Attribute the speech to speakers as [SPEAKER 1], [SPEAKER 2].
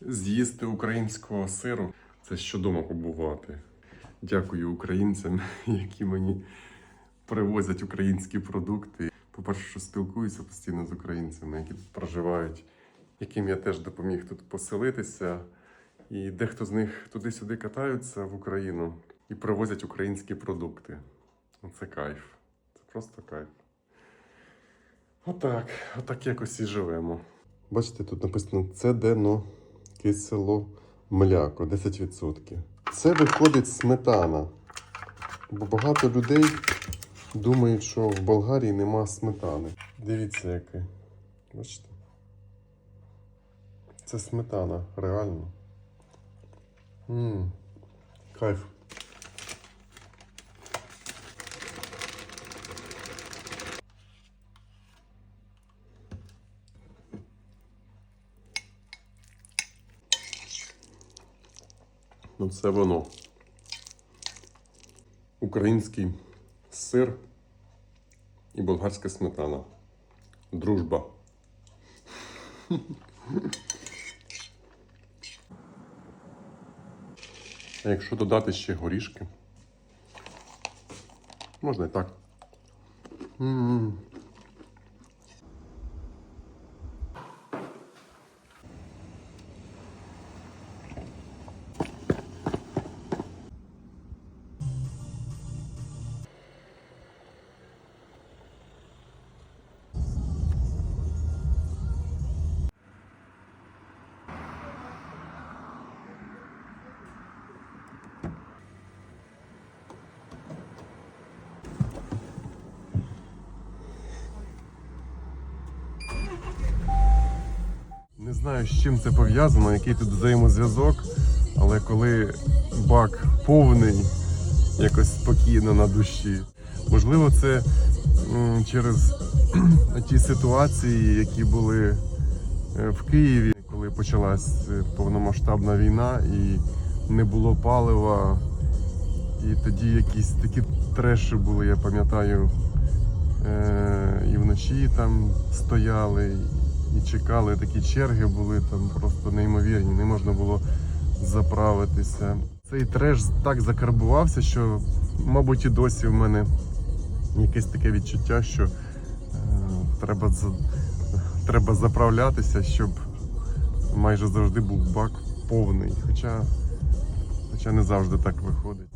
[SPEAKER 1] з'їсти українського сиру це щодома побувати. Дякую українцям, які мені привозять українські продукти. По-перше, що спілкуюся постійно з українцями, які тут проживають, яким я теж допоміг тут поселитися. І дехто з них туди-сюди катаються в Україну і привозять українські продукти. Це кайф. Це просто кайф. Отак, отак якось і живемо. Бачите, тут написано кисело мляко 10%. Це виходить сметана. Бо багато людей думають, що в Болгарії нема сметани. Дивіться, яке. Бачите? Це сметана, реально. Ммм, кайф. Ну, це воно. Український сир і болгарська сметана. Дружба. А якщо додати ще горішки, можна і так. М. Не знаю, з чим це пов'язано, який тут взаємозв'язок, але коли бак повний, якось спокійно на душі. Можливо, це через ті ситуації, які були е, в Києві, коли почалась е, повномасштабна війна і не було палива. І тоді якісь такі треші були, я пам'ятаю, е, і вночі там стояли, і чекали, такі черги були там просто неймовірні, не можна було заправитися. Цей треш так закарбувався, що, мабуть, і досі в мене якесь таке відчуття, що е, треба, за- треба заправлятися, щоб майже завжди був бак повний. Хоча, хоча не завжди так виходить.